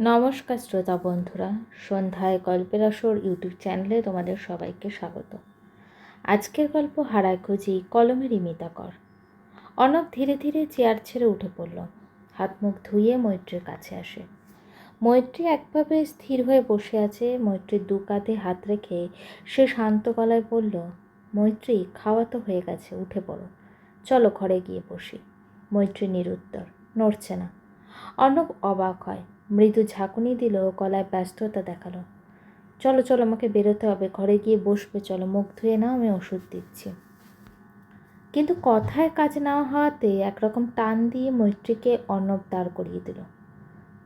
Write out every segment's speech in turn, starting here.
নমস্কার শ্রোতা বন্ধুরা, সন্ধ্যায় গল্পের আসর ইউটিউব চ্যানেলে তোমাদের সবাইকে স্বাগত। আজকের গল্প হারায় খুঁজি কলমের ইমিতা কর অনক ধীরে ধীরে চেয়ার ছেড়ে উঠে পড়ল। হাত মুখ ধুয়ে মৈত্রীর কাছে আসে। মৈত্রী একভাবে স্থির হয়ে বসে আছে। মৈত্রীর দু কাঁধে হাত রেখে সে শান্ত গলায় বলল, মৈত্রী, খাওয়া তো হয়ে গেছে, উঠে পড়ো। চলো ঘরে গিয়ে বসি। মৈত্রী নিরুত্তর, নড়ছে না। অর্ণব অবাক হয়। মৃদু ঝাঁকুনি দিল গলায় ব্যস্ততা দেখাল। চলো চলো, আমাকে বেরোতে হবে। ঘরে গিয়ে বসবে। চলো, মুখ ধুয়ে নাও, আমি ওষুধ দিচ্ছি। কিন্তু কথায় কাজ না হওয়াতে একরকম টান দিয়ে মৈত্রীকে অর্ণব দাঁড় করিয়ে দিল।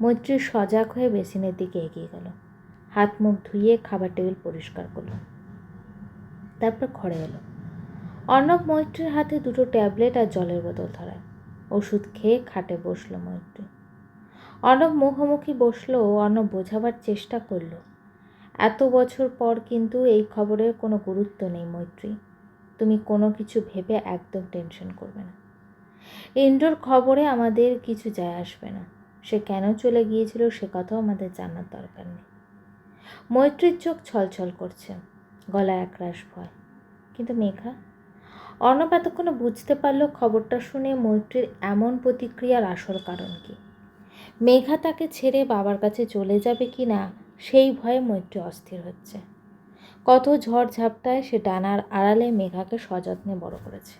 মৈত্রী সজাগ হয়ে বেসিনের দিকে এগিয়ে গেল। হাত, মুখ ধুয়ে খাবার টেবিল পরিষ্কার করল। তারপর ঘরে এলো। অর্ণব মৈত্রীর হাতে দুটো ট্যাবলেট আর জলের বোতল ধরায়। ওষুধ খেয়ে খাটে বসল মৈত্রী। অর্ণব মুখোমুখি বসল অর্ণব বোঝাবার চেষ্টা করল। এত বছর পর কিন্তু এই খবরের কোনো গুরুত্ব নেই মৈত্রী। তুমি কোনো কিছু ভেবে একদম টেনশন করবে না। ইন্দ্রর খবরে আমাদের কিছু যায় আসবে না। সে কেন চলে গিয়েছিল সে কথাও আমাদের জানার দরকার নেই। মৈত্রীর চোখ ছলছল করছে, গলায় একরাশ ভয়। কিন্তু মেঘা, অর্ণব এতক্ষণে বুঝতে পারল খবরটা শুনে মৈত্রীর এমন প্রতিক্রিয়ার আসল কারণ কী। মেঘা তাকে ছেড়ে বাবার কাছে চলে যাবে কি না, সেই ভয়ে মৈত্রী অস্থির হচ্ছে। কত ঝড় ঝাপটায় সে ডানার আড়ালে মেঘাকে সযত্নে বড় করেছে।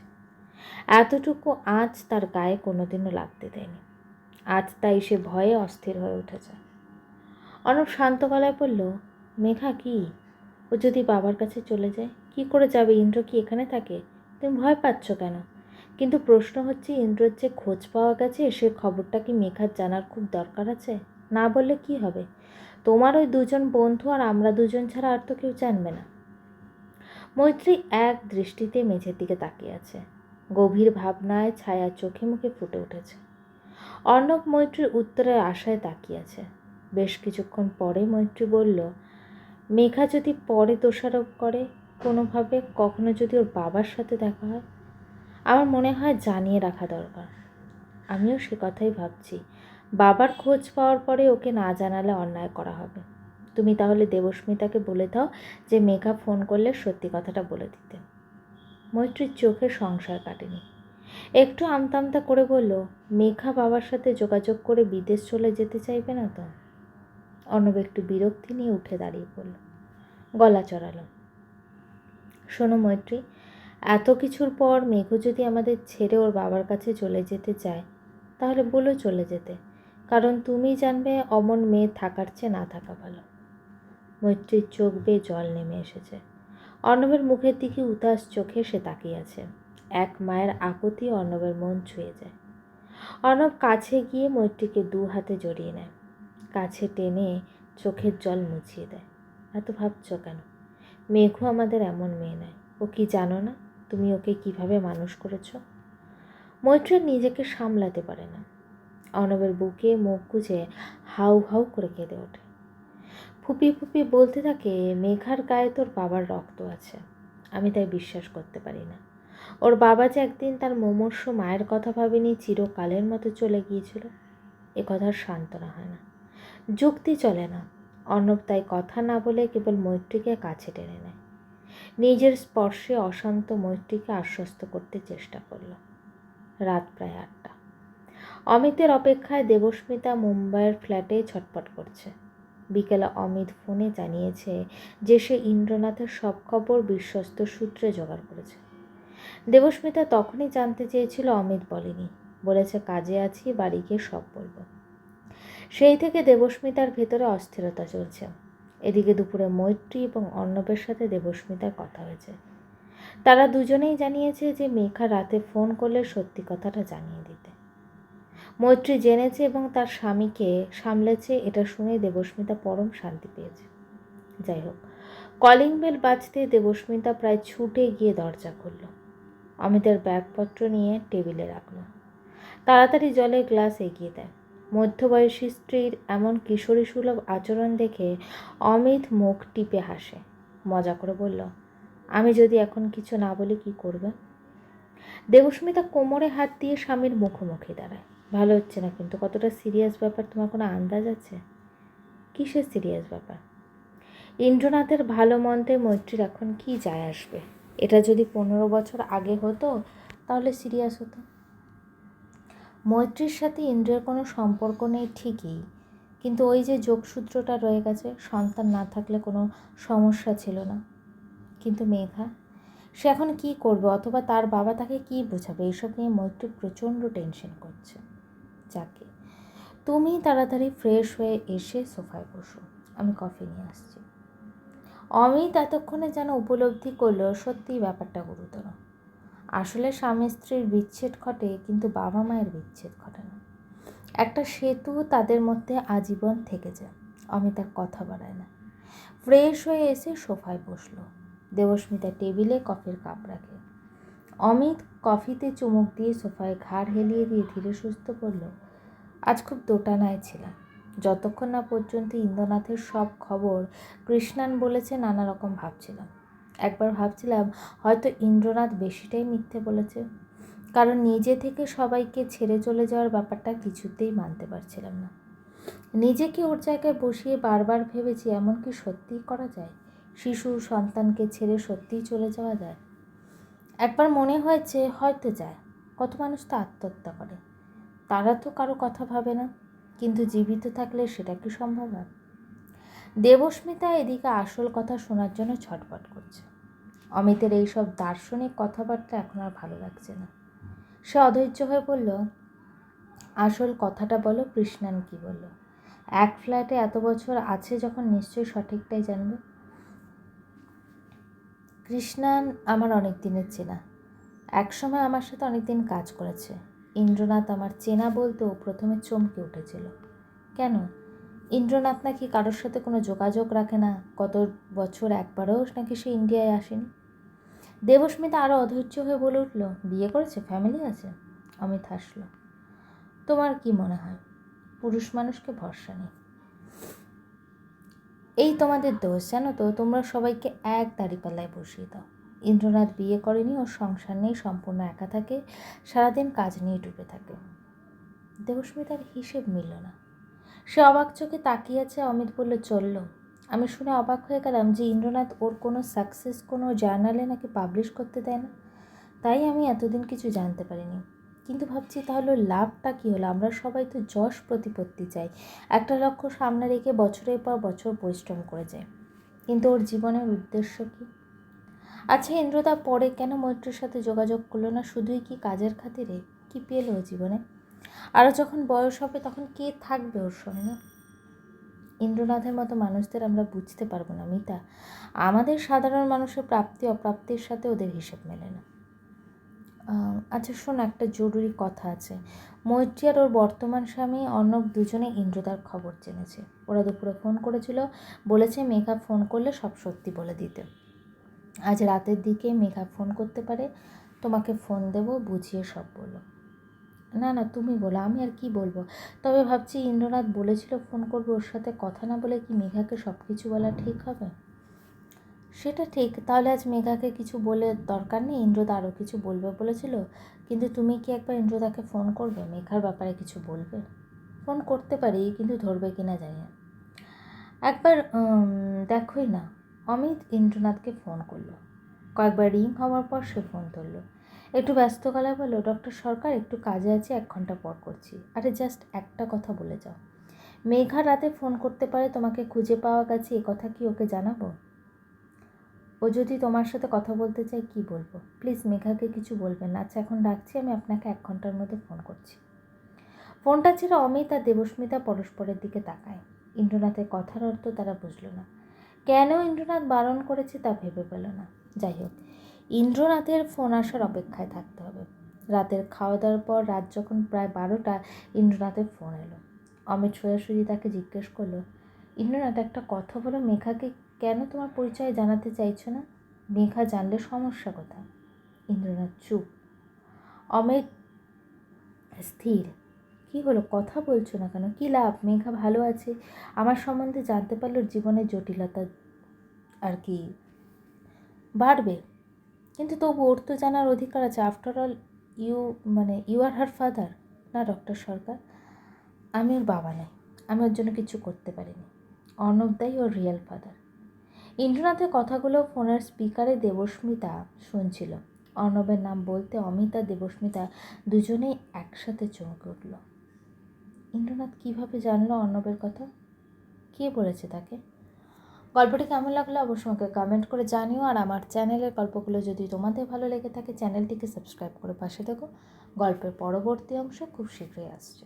এতটুকু আঁচ তার গায়ে কোনোদিনও লাগতে দেয়নি। আজ তাই সে ভয়ে অস্থির হয়ে উঠেছে। অনব শান্ত গলায় বলল, মেঘা কি? ও যদি বাবার কাছে চলে যায়, কি করে যাবে? ইন্দ্র কি এখানে থাকে? তুমি ভয় পাচ্ছ কেন? কিন্তু প্রশ্ন হচ্ছে, ইন্দ্রর যে খোঁজ পাওয়া গেছে, সে খবরটা কি মেঘার জানার খুব দরকার আছে? না বললে কি হবে? তোমার ওই দুজন বন্ধু আর আমরা দুজন ছাড়া আর তো কেউ জানবে না। মৈত্রী এক দৃষ্টিতে মেঝের দিকে তাকিয়ে আছে। গভীর ভাবনায় ছায়া চোখে মুখে ফুটে উঠেছে। অর্ণব মৈত্রীর উত্তরের আশায় তাকিয়ে আছে। বেশ কিছুক্ষণ পরে মৈত্রী বলল, মেঘা যদি পরে দোষারোপ করে, কোনোভাবে কখনো যদি ওর বাবার সাথে দেখা হয়? আমার মনে হয় জানিয়ে রাখা দরকার। আমিও সে কথাই ভাবছি। বাবার খোঁজ পাওয়ার পরে ওকে না জানালে অন্যায় করা হবে। তুমি তাহলে দেবস্মিতাকে বলে দাও যে মেঘা ফোন করলে সত্যি কথাটা বলে দিতে। মৈত্রীর চোখে সংসার কাটেনি। একটু আমতা আমতা করে বলল, মেঘা বাবার সাথে যোগাযোগ করে বিদেশ চলে যেতে চাইবে না তো? অর্ণব একটু বিরক্তি নিয়ে উঠে দাঁড়িয়ে পড়ল। গলা চড়ালো। শোনো মৈত্রী এত কিছুর পর মেঘু যদি আমাদের ছেড়ে ওর বাবার কাছে চলে যেতে চায়, তাহলে বলো চলে যেতে। কারণ তুমি জানবে অমন মেয়ে থাকার চেয়ে না থাকা ভালো। মৈত্রীর চোখ বেয়ে জল নেমে এসেছে। অর্ণবের মুখের দিকে উদাস চোখে সে তাকিয়ে আছে। এক মায়ের আকুতি অর্ণবের মন ছুঁয়ে যায়। অর্ণব কাছে গিয়ে মৈত্রীকে দু হাতে জড়িয়ে নেয়। কাছে টেনে চোখের জল মুছিয়ে দেয়। এত ভাবছ কেন? মেঘু আমাদের এমন মেয়ে নয়। ও কি জানো না? তুমি ওকে কীভাবে মানুষ করেছ? মৈত্রী নিজেকে সামলাতে পারে না। অনবের বুকে মুখ গুজে হাউ হাউ করে কেঁদে ওঠে। ফুপি ফুপি বলতে থাকে, মেঘার গায়ে তোর বাবার রক্ত আছে। আমি তাই বিশ্বাস করতে পারি না। ওর বাবা যে একদিন তার মোমর্ষ মায়ের কথা ভাবেনি চিরকালের মতো চলে গিয়েছিল। এ কথার সান্ত্বনা হয় না। যুক্তি চলে না। অর্ণব তাই কথা না বলে কেবল মৈত্রীকে কাছে টেনে নেয়। নিজের স্পর্শে অশান্ত মৈত্রীকে আশ্বস্ত করতে চেষ্টা করল। রাত প্রায় আটটা। অমিতের অপেক্ষায় দেবস্মিতা মুম্বাইয়ের ফ্ল্যাটে ছটপট করছে। বিকেলে অমিত ফোনে জানিয়েছে যে সে ইন্দ্রনাথের সব খবর বিশ্বস্ত সূত্রে জোগাড় করেছে। দেবস্মিতা তখনই জানতে চেয়েছিল অমিত বলেনি। বলেছে, কাজে আছি, বাড়ি গিয়ে সব বলব। সেই থেকে দেবস্মিতার ভেতরে অস্থিরতা চলছে। এদিকে দুপুরে মৈত্রী এবং অর্ণবের সাথে দেবস্মিতার কথা হয়েছে। তারা দুজনেই জানিয়েছে যে মেঘা রাতে ফোন করলে সত্যি কথাটা জানিয়ে দিতে। মৈত্রী জেনেছে এবং তার স্বামীকে সামলেছে, এটা শুনে দেবস্মিতা পরম শান্তি পেয়েছে। যাই হোক, কলিং বেল বাজতে দেবস্মিতা প্রায় ছুটে গিয়ে দরজা খুলল। অমিতের ব্যাগপত্র নিয়ে টেবিলে রাখল। তাড়াতাড়ি জলের গ্লাস এগিয়ে দেয়। মধ্যবয়সী স্ত্রীর এমন কিশোরী সুলভ আচরণ দেখে অমিত মুখ টিপে হাসে। মজা করে বলল, আমি যদি এখন কিছু না বলি কি করবে? দেবস্মিতা কোমরে হাত দিয়ে স্বামীর মুখোমুখি দাঁড়ায়। ভালো হচ্ছে না কিন্তু, কতটা সিরিয়াস ব্যাপার? তোমার কোনো আন্দাজ আছে? কিসের সিরিয়াস ব্যাপার? ইন্দ্রনাথের ভালো মন্দে মৈত্রীর এখন কি যায় আসবে? এটা যদি পনেরো বছর আগে হতো, তাহলে সিরিয়াস হতো। মৈত্রীর সাথে ইন্দ্রের কোনো সম্পর্ক নেই ঠিকই, কিন্তু ওই যে যোগসূত্রটা রয়ে গেছে, সন্তান না থাকলে কোনো সমস্যা ছিল না। কিন্তু মেঘা, সে এখন কি করবে অথবা তার বাবা তাকে কি বোঝাবে? এইসব নিয়ে মৈত্রী প্রচণ্ড টেনশন করছে। যাকে, তুমি তাড়াতাড়ি ফ্রেশ হয়ে এসে সোফায় বসো, আমি কফি নিয়ে আসছি। অমিত এতক্ষণে যেন উপলব্ধি করল, সত্যিই ব্যাপারটা গুরুতর। আসলে স্বামী স্ত্রীর বিচ্ছেদ ঘটে, কিন্তু বাবা মায়ের বিচ্ছেদ ঘটে না। একটা সেতু তাদের মধ্যে আজীবন থেকে যায়। অমিত কথা বাড়ায় না। ফ্রেশ হয়ে এসে সোফায় বসল। দেবস্মিতা টেবিলে কফির কাপ রাখে। অমিত কফিতে চুমুক দিয়ে সোফায় ঘাড় হেলিয়ে দিয়ে ধীরে সুস্থ করল আজ খুব দোটানায় ছিলাম। যতক্ষণ না পর্যন্ত ইন্দ্রনাথের সব খবর কৃষ্ণান বলেছে, নানা রকম ভাবছিলাম। একবার ভাবছিলাম, হয়তো ইন্দ্রনাথ বেশিটাই মিথ্যে বলেছে। কারণ নিজে থেকে সবাইকে ছেড়ে চলে যাওয়ার ব্যাপারটা কিছুতেই মানতে পারছিলাম না। নিজেকে ওর জায়গায় বসিয়ে বারবার ভেবেছি এমন কি সত্যিই করা যায়? শিশু, সন্তানকে ছেড়ে সত্যিই চলে যাওয়া যায়? একবার মনে হয়েছে, হয়তো যায়। কত মানুষ তো আত্মহত্যা করে। তারা তো কারও কথা ভাবে না। কিন্তু জীবিত থাকলে সেটা কি সম্ভব হয়? দেবস্মিতা এদিকে আসল কথা শোনার জন্য ছটপট করছে। অমিতের এইসব দার্শনিক কথাবার্তা এখন আর ভালো লাগছে না। সে অধৈর্য হয়ে বলল, আসল কথাটা বলো, কৃষ্ণান কি বলল? এক ফ্ল্যাটে এত বছর আছে যখন নিশ্চয়ই সঠিকটাই জানবে? কৃষ্ণান আমার অনেক দিনের চেনা। একসময় আমার সাথে অনেক দিন কাজ করেছে। ইন্দ্রনাথ আমার চেনা বলতেও প্রথমে চমকে উঠেছিল। কেন? ইন্দ্রনাথ নাকি কারোর সাথে কোনো যোগাযোগ রাখে না। কত বছর একবারও নাকি সে ইন্ডিয়ায় আসেনি? দেবস্মিতা আরও অধৈর্য হয়ে বলে উঠল, বিয়ে করেছে? ফ্যামিলি আছে? অমিত হাসলো, তোমার কি মনে হয়? পুরুষ মানুষকে ভরসা নেই। এই তোমাদের দোষ, জানো তো? তোমরা সবাইকে এক দাড়িপাল্লায় বসিয়ে দাও। ইন্দ্রনাথ বিয়ে করেনি, ওর সংসার নেই, সম্পূর্ণ একা থাকে, সারাদিন কাজ নিয়ে ডুবে থাকে। দেবস্মিতার হিসেব মিলল না। সে অবাক চোখে তাকিয়ে আছে, অমিত বলল, চলল। আমি শুনে অবাক হয়ে গেলাম যে ইন্দ্রনাথ ওর কোনো সাকসেস কোনো জার্নালে নাকি পাবলিশ করতে দেয় না। তাই আমি এতদিন কিছু জানতে পারিনি। কিন্তু ভাবছি তাহলে লাভটা কী হলো? আমরা সবাই তো যশ প্রতিপত্তি চাই। একটা লক্ষ্য সামনে রেখে বছরের পর বছর পরিশ্রম করে যায়। কিন্তু ওর জীবনের উদ্দেশ্য কী? আচ্ছা ইন্দ্রদা পরে কেন মৈত্রের সাথে যোগাযোগ করল না? শুধুই কি কাজের খাতিরে? কী পেল ও জীবনে? আরও যখন বয়স হবে তখন কে থাকবে ওর সঙ্গে? ইন্দ্রনাথের মতো মানুষদের আমরা বুঝতে পারব না, মিতা। আমাদের সাধারণ মানুষের প্রাপ্তি, অপ্রাপ্তির সাথে ওদের হিসেব মেলে না। আচ্ছা শোন, একটা জরুরি কথা আছে। মৈত্রী আর ওর বর্তমান স্বামী অর্ণব দুজনে ইন্দ্রদার খবর জেনেছে। ওরা দুপুরে ফোন করেছিল, বলেছে মেঘা ফোন করলে সব সত্যি বলে দিতে। আজ রাতের দিকে মেঘা ফোন করতে পারে, তোমাকে ফোন দেব, বুঝিয়ে সব বলো। না না, তুমি বলো, আমি আর কি বলব? তবে ভাবছি ইন্দ্রনাথ বলেছিল ফোন করবে ওর সাথে কথা না বলে কি মেঘাকে সব কিছু বলা ঠিক হবে? সেটা ঠিক, তাহলে আজ মেঘাকে কিছু বলে দরকার নেই, ইন্দ্রদা আরও কিছু বলবে বলেছিল। কিন্তু তুমি কি একবার ইন্দ্রদাকে ফোন করবে? মেঘার ব্যাপারে কিছু বলবে? ফোন করতে পারি, কিন্তু ধরবে কি না জানি না। একবার দেখোই না, অমিত ইন্দ্রনাথকে ফোন করল। কয়েকবার রিং হওয়ার পর সে ফোন ধরলো। একটু ব্যস্ত গলায় বলল, ডক্টর সরকার, একটু কাজে আছে, এক ঘণ্টা পর করছি। আরে, জাস্ট একটা কথা বলে যাও। মেঘা রাতে ফোন করতে পারে, তোমাকে খুঁজে পাওয়া গেছে, এ কথা কি ওকে জানাব? ও যদি তোমার সাথে কথা বলতে চাই কি বলব? প্লিজ, মেঘাকে কিছু বলবেন না। আচ্ছা এখন রাখছি আমি আপনাকে এক ঘণ্টার মধ্যে ফোন করছি। ফোনটা ছেড়ে অমিত আর দেবস্মিতা পরস্পরের দিকে তাকায়। ইন্দ্রনাথের কথার অর্থ তারা বুঝলো না। কেন ইন্দ্রনাথ বারণ করেছে তা ভেবে পেল না? যাই হোক ইন্দ্রনাথের ফোন আসার অপেক্ষায় থাকতে হবে। রাতের খাওয়া দাওয়ার পর রাত যখন প্রায় বারোটা, ইন্দ্রনাথের ফোন এলো। অমিত সোজাসুজি তাকে জিজ্ঞেস করল, ইন্দ্রনাথ, একটা কথা বলো, মেঘাকে কেন তোমার পরিচয় জানাতে চাইছো না? মেঘা জানলে সমস্যা কোথায়? ইন্দ্রনাথ চুপ। অমিত স্থির। কি হলো? কথা বলছো না কেন? কী লাভ? মেঘা ভালো আছে? আমার সম্বন্ধে জানতে পারল জীবনের জটিলতা আর কি? বাড়বে। কিন্তু তবু ওর তো জানার অধিকার আছে। আফটার অল ইউ মানে ইউ আর হার ফাদার না ডক্টর সরকার। আমি ওর বাবা নই। আমি ওর জন্য কিছু করতে পারিনি। অর্ণব দাই ওর রিয়েল ফাদার ইন্দ্রনাথের কথাগুলো ফোনের স্পিকারে দেবস্মিতা শুনছিল। অর্ণবের নাম বলতে অমিতা, দেবস্মিতা দুজনেই একসাথে চমকে উঠল। ইন্দ্রনাথ কীভাবে জানলো অর্ণবের কথা? কে বলেছে তাকে? গল্পটি কেমন লাগল অবশ্যই আমাকে কমেন্ট করে জানিও আর আমার চ্যানেলের গল্পগুলো যদি তোমাদের ভালো লেগে থাকে চ্যানেলটিকে সাবস্ক্রাইব করে পাশে থেকো। গল্পের পরবর্তী অংশ খুব শীঘ্রই আসছে।